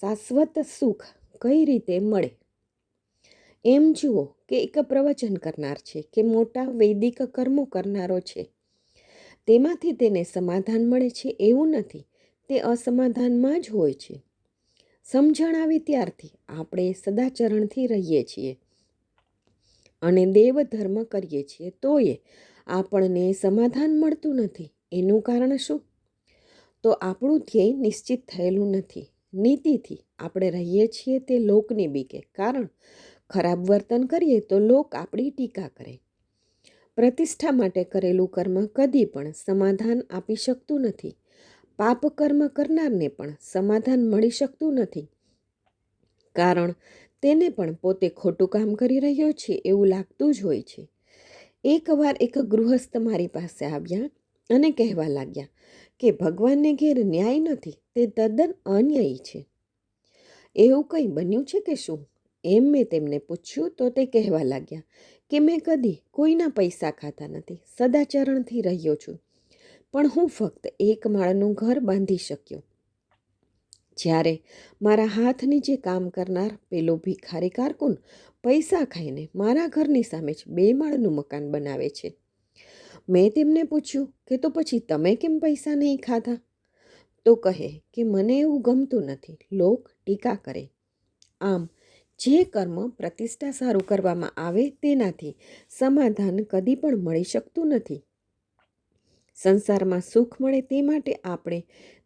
શાશ્વત સુખ કઈ રીતે મળે? એમ જુઓ કે એક પ્રવચન કરનાર છે કે મોટા વૈદિક કર્મો કરનારો છે. તેમાંથી તેને સમાધાન મળે છે એવું નથી, તે અસમાધાનમાં જ હોય છે. સમજણ આવી ત્યારથી આપણે સદાચરણથી રહીએ છીએ. અને દેવ ધર્મ કરીએ છીએ તોય આપણને સમાધાન મળતું નથી. એનું કારણ શું? તો આપણું ધ્યેય નિશ્ચિત થયેલું નથી. નીતિથી આપણે રહીએ છીએ તે લોકની બીકે. કારણ ખરાબ વર્તન કરીએ તો લોક આપણી ટીકા કરે. પ્રતિષ્ઠા માટે કરેલું કર્મ કદી પણ સમાધાન આપી શકતું નથી. પાપ કર્મ કરનારને પણ સમાધાન મળી શકતું નથી. કારણ તેને પણ પોતે ખોટું કામ કરી રહ્યો છે એવું લાગતું જ હોય છે. એકવાર એક ગૃહસ્થ મારી પાસે આવ્યા અને કહેવા લાગ્યા કે ભગવાનને ઘેર ન્યાય નથી, તે તદ્દન અન્યાયી છે. એવું કંઈ બન્યું છે કે શું? એમ મેં તેમને પૂછ્યું તો તે કહેવા લાગ્યા કે મેં કદી કોઈના પૈસા ખાતા નથી, સદાચરણથી રહ્યો છું. પણ હું ફક્ત એક માળનું ઘર બાંધી શક્યો. જ્યારે મારા હાથ નીચે કામ કરનાર પેલો ભિખારી કારકુન પૈસા ખાઈને મારા ઘરની સામે જ બે માળનું મકાન બનાવે છે. મેં તેમને પૂછ્યું કે તો પછી તમે કેમ પૈસા નહીં ખાધા? તો કહે કે મને એવું ગમતું નથી, લોક ટીકા કરે. આમ, જે કર્મ પ્રતિષ્ઠા સારું કરવામાં આવે તેનાથી સમાધાન કદી પણ મળી શકતું નથી. સંસારમાં સુખ મળે તે માટે આપણે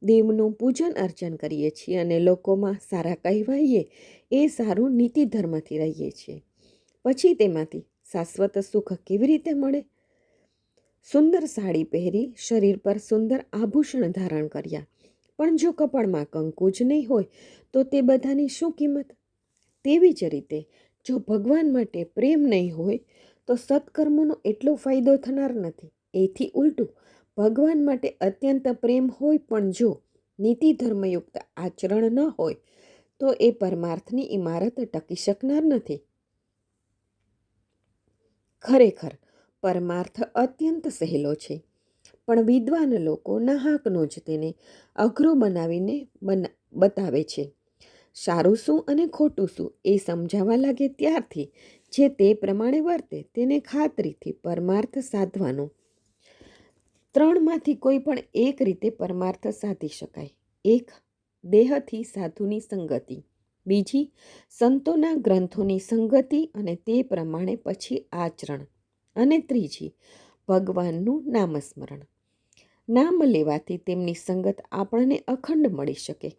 દેવનું પૂજન અર્ચન કરીએ છીએ અને લોકોમાં સારા કહેવાઈએ એ સારું નીતિ ધર્મથી રહીએ છીએ. પછી તેમાંથી શાશ્વત સુખ કેવી રીતે મળે? સુંદર સાડી પહેરી શરીર પર સુંદર આભૂષણ ધારણ કર્યા. પણ જો કપાળમાં કંકુ જ નહીં હોય, તો તે બધાની શું કિંમત? તેવી જ રીતે, જો ભગવાન માટે પ્રેમ નહીં હોય, તો સત્કર્મોનો એટલો ફાયદો થનાર નથી. એથી ઉલટું, ભગવાન માટે અત્યંત પ્રેમ હોય પણ જો નીતિ ધર્મયુક્ત આચરણ ન હોય, તો એ પરમાર્થની ઇમારત ટકી શકનાર નથી. ખરેખર પરમાર્થ અત્યંત સહેલો છે. પણ વિદ્વાન લોકો નાહાકનો જ તેને અઘરો બનાવીને બના, બતાવે છે. સારું શું અને ખોટું શું એ સમજાવવા લાગે ત્યારથી જે તે પ્રમાણે વર્તે તેને ખાતરીથી પરમાર્થ સાધવાનો. ત્રણમાંથી કોઈ પણ એક રીતે પરમાર્થ સાધી શકાય. એક, દેહથી સાધુની સંગતિ. બીજી, સંતોના ગ્રંથોની સંગતિ અને તે પ્રમાણે પછી આચરણ. અને ત્રીજી, ભગવાનનું નામસ્મરણ. નામ લેવાથી તેમની સંગત આપણને અખંડ મળી શકે.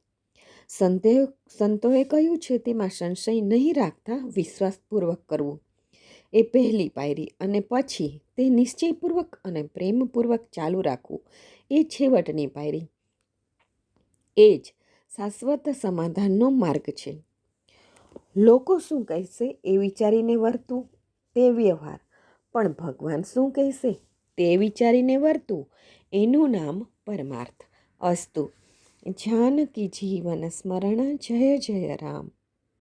સંતે સંતોએ કહ્યું છે, તેમાં સંશય નહીં રાખતા વિશ્વાસપૂર્વક કરવું. એ પહેલી પાયરી અને પછી તે નિશ્ચયપૂર્વક અને પ્રેમપૂર્વક ચાલુ રાખવું. એ છેવટની પાયરી. એ જ શાશ્વત સમાધાનનો માર્ગ છે. લોકો શું કહેશે એ વિચારીને વર્તું. તે વ્યવહાર. પણ ભગવાન શું કહેશે? તે વિચારીને વર્તું. એનું નામ પરમાર્થ અસ્તુ. જાનકી જીવન સ્મરણ જય જય રામ.